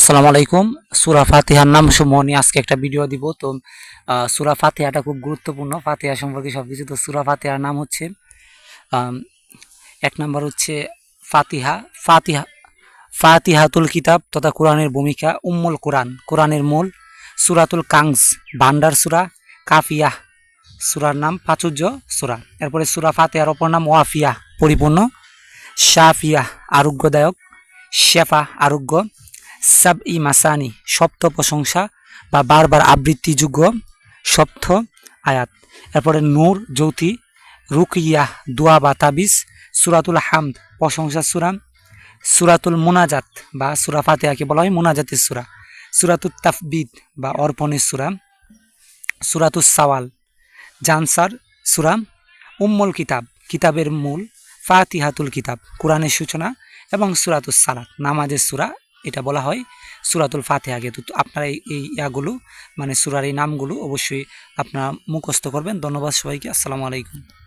আসসালামু আলাইকুম। সুরা ফাতিহার নাম সমূহ নিয়ে আজকে একটা ভিডিও দিব। তো সুরা ফাতিহাটা খুব গুরুত্বপূর্ণ। ফাতিহা সম্পর্কে সব কিছু তো, সুরা ফাতিহার নাম হচ্ছে এক নম্বর হচ্ছে ফাতিহা। ফাতিহা, ফাতিহাতুল কিতাব তথা কোরআনের ভূমিকা, উম্মুল কোরআন। কোরআনের মূল, সুরাতুল কাংস, ভান্ডার সুরা কাফিয়া সুরার নাম, প্রাচুর্য সুরা। এরপরে সুরা ফাতিহার অপর নাম ওয়াফিয়া পরিপূর্ণ। শাফিয়া আরোগ্যদায়ক। শেফা, আরোগ্য। সাব ই মাসানি, সপ্ত প্রশংসা বা বারবার আবৃত্তিযোগ্য সপ্ত আয়াত। এরপরে নূর, জ্যোতি রুকিয়া দোয়া বা তাবিজ, সুরাতুল হামদ প্রশংসা সুরা, সুরাতুল মুনাজাত বা সুরা ফাতেহাকে বলা হয় মুনাজাতের সুরা সুরাতুল তাফবিদ বা অর্পণের সুরা সুরাতুল সাওয়াল, জানসার সুরা, উম্মুল কিতাব, কিতাবের মূল, ফাতিহাতুল কিতাব, কোরআনের সূচনা এবং সুরাতুল সালাত, নামাজের সুরা এটা বলা হয় সুরাতুল ফাতেহাকে তো আপনারা এই ইয়াগুলো মানে সুরার এই নামগুলো অবশ্যই আপনারা মুখস্থ করবেন। ধন্যবাদ সবাইকে। আসসালামু আলাইকুম।